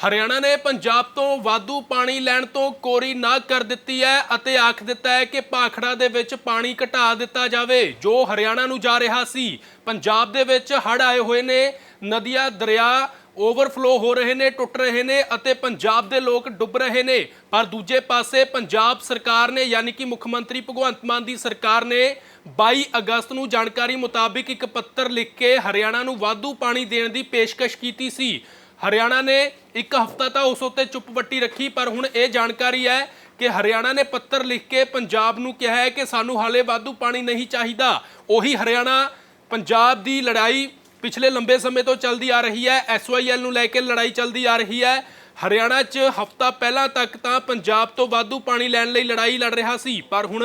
ਹਰਿਆਣਾ ਨੇ ਪੰਜਾਬ ਤੋਂ ਵਾਧੂ ਪਾਣੀ ਲੈਣ ਤੋਂ ਕੋਰੀ ਨਾ ਕਰ ਦਿੱਤੀ ਹੈ ਅਤੇ ਆਖ ਦਿੱਤਾ ਹੈ ਕਿ ਭਾਖੜਾ ਦੇ ਵਿੱਚ ਪਾਣੀ ਘਟਾ ਦਿੱਤਾ ਜਾਵੇ, ਜੋ ਹਰਿਆਣਾ ਨੂੰ ਜਾ ਰਿਹਾ ਸੀ। ਪੰਜਾਬ ਦੇ ਵਿੱਚ ਹੜ੍ਹ ਆਏ ਹੋਏ ਨੇ, ਨਦੀਆਂ, ਦਰਿਆ ਓਵਰਫਲੋ ਹੋ ਰਹੇ ਨੇ, ਟੁੱਟ ਰਹੇ ਨੇ ਅਤੇ ਪੰਜਾਬ ਦੇ ਲੋਕ ਡੁੱਬ ਰਹੇ ਨੇ। ਪਰ ਦੂਜੇ ਪਾਸੇ ਪੰਜਾਬ ਸਰਕਾਰ ਨੇ, ਯਾਨੀ ਕਿ ਮੁੱਖ ਮੰਤਰੀ ਭਗਵੰਤ ਮਾਨ ਦੀ ਸਰਕਾਰ ਨੇ 22 ਅਗਸਤ ਨੂੰ ਜਾਣਕਾਰੀ ਮੁਤਾਬਿਕ ਇੱਕ ਪੱਤਰ ਲਿਖ ਕੇ ਹਰਿਆਣਾ ਨੂੰ ਵਾਧੂ ਪਾਣੀ ਦੇਣ ਦੀ ਪੇਸ਼ਕਸ਼ ਕੀਤੀ ਸੀ। ਹਰਿਆਣਾ ਨੇ ਇੱਕ ਹਫ਼ਤਾ ਤਾਂ ਉਸ ਉੱਤੇ ਚੁੱਪ ਵੱਟੀ ਰੱਖੀ, ਪਰ ਹੁਣ ਇਹ ਜਾਣਕਾਰੀ ਹੈ ਕਿ ਹਰਿਆਣਾ ਨੇ ਪੱਤਰ ਲਿਖ ਕੇ ਪੰਜਾਬ ਨੂੰ ਕਿਹਾ ਹੈ ਕਿ ਸਾਨੂੰ ਹਾਲੇ ਵਾਧੂ ਪਾਣੀ ਨਹੀਂ ਚਾਹੀਦਾ। ਉਹੀ ਹਰਿਆਣਾ ਪੰਜਾਬ ਦੀ ਲੜਾਈ ਪਿਛਲੇ ਲੰਬੇ ਸਮੇਂ ਤੋਂ ਚੱਲਦੀ ਆ ਰਹੀ ਹੈ ਐਸਵਾਈਐਲ ਨੂੰ ਲੈ ਕੇ ਲੜਾਈ ਚੱਲਦੀ ਆ ਰਹੀ ਹੈ। ਹਰਿਆਣਾ 'ਚ ਹਫ਼ਤਾ ਪਹਿਲਾਂ ਤੱਕ ਤਾਂ ਪੰਜਾਬ ਤੋਂ ਵਾਧੂ ਪਾਣੀ ਲੈਣ ਲਈ ਲੜਾਈ ਲੜ ਰਿਹਾ ਸੀ, ਪਰ ਹੁਣ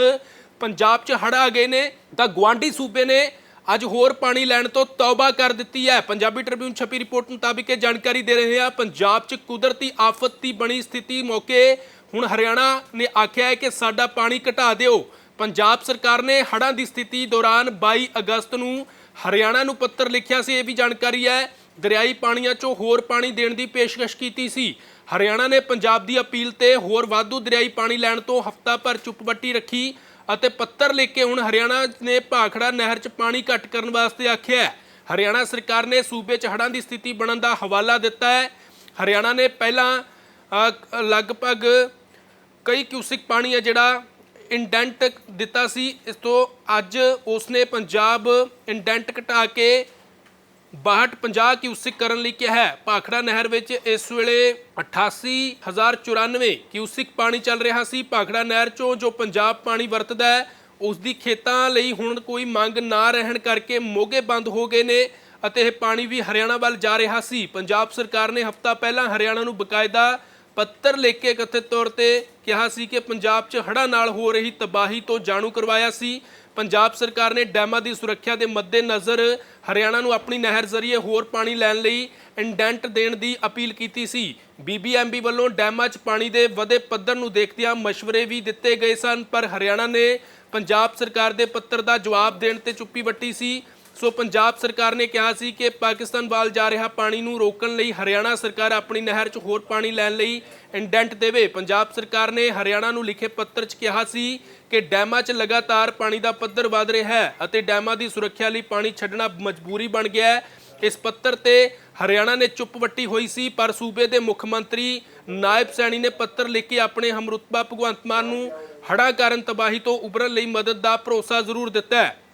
ਪੰਜਾਬ 'ਚ ਹੜ੍ਹ ਆ ਗਏ ਨੇ, ਤਾਂ ਗਵਾਂਢੀ ਸੂਬੇ ਨੇ ਅੱਜ ਹੋਰ ਪਾਣੀ ਲੈਣ ਤੋਂ ਤੌਬਾ ਕਰ ਦਿੱਤੀ ਹੈ। ਪੰਜਾਬੀ ਟ੍ਰਿਬਿਊਨ ਛਪੀ ਰਿਪੋਰਟ ਮੁਤਾਬਿਕ ਇਹ ਜਾਣਕਾਰੀ ਦੇ ਰਹੇ ਹਾਂ ਪੰਜਾਬ 'ਚ ਕੁਦਰਤੀ ਆਫਤ ਦੀ ਬਣੀ ਸਥਿਤੀ ਮੌਕੇ ਹੁਣ ਹਰਿਆਣਾ ਨੇ ਆਖਿਆ ਹੈ ਕਿ ਸਾਡਾ ਪਾਣੀ ਘਟਾ ਦਿਓ। ਪੰਜਾਬ ਸਰਕਾਰ ਨੇ ਹੜ੍ਹਾਂ ਦੀ ਸਥਿਤੀ ਦੌਰਾਨ 22 ਅਗਸਤ ਨੂੰ ਹਰਿਆਣਾ ਨੂੰ ਪੱਤਰ ਲਿਖਿਆ ਸੀ। ਇਹ ਵੀ ਜਾਣਕਾਰੀ ਹੈ, ਦਰਿਆਈ ਪਾਣੀਆਂ 'ਚੋਂ ਹੋਰ ਪਾਣੀ ਦੇਣ ਦੀ ਪੇਸ਼ਕਸ਼ ਕੀਤੀ ਸੀ। ਹਰਿਆਣਾ ਨੇ ਪੰਜਾਬ ਦੀ ਅਪੀਲ ਤੇ ਹੋਰ ਵਾਧੂ ਦਰਿਆਈ ਪਾਣੀ ਲੈਣ ਤੋਂ ਹਫ਼ਤਾ ਭਰ ਚੁੱਪ ਵੱਟੀ ਰੱਖੀ। ਅਤੇ ਪੱਤਰ ਲਿਖ ਕੇ ਹੁਣ ਹਰਿਆਣਾ ਨੇ ਭਾਖੜਾ ਨਹਿਰ 'ਚ ਪਾਣੀ ਘੱਟ ਕਰਨ ਵਾਸਤੇ ਆਖਿਆ ਹੈ। ਹਰਿਆਣਾ ਸਰਕਾਰ ਨੇ ਸੂਬੇ 'ਚ ਹੜ੍ਹਾਂ ਦੀ ਸਥਿਤੀ ਬਣਨ ਦਾ ਹਵਾਲਾ ਦਿੱਤਾ ਹੈ। ਹਰਿਆਣਾ ਨੇ ਪਹਿਲਾਂ ਲਗਭਗ ਕਈ ਕਿਊਸਿਕ ਪਾਣੀ ਹੈ ਜਿਹੜਾ ਇੰਡੈਂਟ ਦਿੱਤਾ ਸੀ। ਇਸ ਤੋਂ ਅੱਜ ਉਸਨੇ ਪੰਜਾਬ ਇੰਡੈਂਟ ਘਟਾ ਕੇ 62 50 ਕਿਊਸਿਕ ਕਰਨ ਲਈ ਕਿਹਾ ਹੈ। ਭਾਖੜਾ ਨਹਿਰ ਵਿੱਚ ਇਸ ਵੇਲੇ 88094 ਕਿਊਸਿਕ ਪਾਣੀ ਚੱਲ ਰਿਹਾ ਸੀ। ਭਾਖੜਾ ਨਹਿਰ ਚੋਂ ਜੋ ਪੰਜਾਬ ਪਾਣੀ ਵਰਤਦਾ ਹੈ ਉਸ ਦੀ ਖੇਤਾਂ ਲਈ ਹੁਣ ਕੋਈ ਮੰਗ ਨਾ ਰਹਿਣ ਕਰਕੇ ਮੋਗੇ ਬੰਦ ਹੋ ਗਏ ਨੇ ਅਤੇ ਇਹ ਪਾਣੀ ਵੀ ਹਰਿਆਣਾ ਵੱਲ ਜਾ ਰਿਹਾ ਸੀ। ਪੰਜਾਬ ਸਰਕਾਰ ਨੇ ਹਫ਼ਤਾ ਪਹਿਲਾਂ ਹਰਿਆਣਾ ਨੂੰ ਬਕਾਇਦਾ ਪੱਤਰ ਲਿਖ ਕੇ ਕਥਿਤ ਤੌਰ ਤੇ ਕਿਹਾ ਸੀ ਕਿ ਪੰਜਾਬ 'ਚ ਹੜ੍ਹਾਂ ਨਾਲ ਹੋ ਰਹੀ ਤਬਾਹੀ ਤੋਂ ਜਾਣੂ ਕਰਵਾਇਆ ਸੀ। ਪੰਜਾਬ ਸਰਕਾਰ ਨੇ ਡੈਮਾਂ ਦੀ ਸੁਰੱਖਿਆ ਦੇ ਮੱਦੇਨਜ਼ਰ ਹਰਿਆਣਾ ਨੂੰ ਆਪਣੀ ਨਹਿਰ ਜ਼ਰੀਏ ਹੋਰ ਪਾਣੀ ਲੈਣ ਲਈ ਇੰਡੈਂਟ ਦੇਣ ਦੀ ਅਪੀਲ ਕੀਤੀ ਸੀ। ਬੀਬੀਐਮਬੀ ਵੱਲੋਂ ਡੈਮਾਂ 'ਚ ਪਾਣੀ ਦੇ ਵਧੇ ਪੱਧਰ ਨੂੰ ਦੇਖਦਿਆਂ ਮਸ਼ਵਰੇ ਵੀ ਦਿੱਤੇ ਗਏ ਸਨ, ਪਰ ਹਰਿਆਣਾ ਨੇ ਪੰਜਾਬ ਸਰਕਾਰ ਦੇ ਪੱਤਰ ਦਾ ਜਵਾਬ ਦੇਣ ਤੇ ਚੁੱਪੀ ਵੱਟੀ ਸੀ। ਸੋ ਪੰਜਾਬ ਸਰਕਾਰ ਨੇ ਕਿਹਾ ਸੀ ਕਿ ਪਾਕਿਸਤਾਨ ਵੱਲ ਜਾ ਰਿਹਾ ਪਾਣੀ ਨੂੰ ਰੋਕਣ ਲਈ ਹਰਿਆਣਾ ਸਰਕਾਰ ਆਪਣੀ ਨਹਿਰ 'ਚ ਹੋਰ ਪਾਣੀ ਲੈਣ ਲਈ ਇੰਡੈਂਟ ਦੇਵੇ। ਪੰਜਾਬ ਸਰਕਾਰ ਨੇ ਹਰਿਆਣਾ ਨੂੰ ਲਿਖੇ ਪੱਤਰ 'ਚ ਕਿਹਾ ਸੀ ਕਿ ਡੈਮਾਂ 'ਚ ਲਗਾਤਾਰ ਪਾਣੀ ਦਾ ਪੱਧਰ ਵਧ ਰਿਹਾ ਹੈ ਅਤੇ ਡੈਮਾਂ ਦੀ ਸੁਰੱਖਿਆ ਲਈ ਪਾਣੀ ਛੱਡਣਾ ਮਜਬੂਰੀ ਬਣ ਗਿਆ ਹੈ। ਇਸ ਪੱਤਰ ਤੇ ਹਰਿਆਣਾ ਨੇ ਚੁੱਪ ਵੱਟੀ ਹੋਈ ਸੀ, ਪਰ ਸੂਬੇ ਦੇ ਮੁੱਖ ਮੰਤਰੀ ਨਾਇਬ ਸੈਣੀ ਨੇ ਪੱਤਰ ਲਿਖ ਕੇ ਆਪਣੇ ਹਮਰੁਤਬਾ ਭਗਵੰਤ ਮਾਨ ਨੂੰ ਹੜ੍ਹਾਂ ਕਾਰਨ ਤਬਾਹੀ ਤੋਂ ਉਭਰਨ ਲਈ ਮਦਦ ਦਾ ਭਰੋਸਾ ਜ਼ਰੂਰ ਦਿੱਤਾ ਹੈ।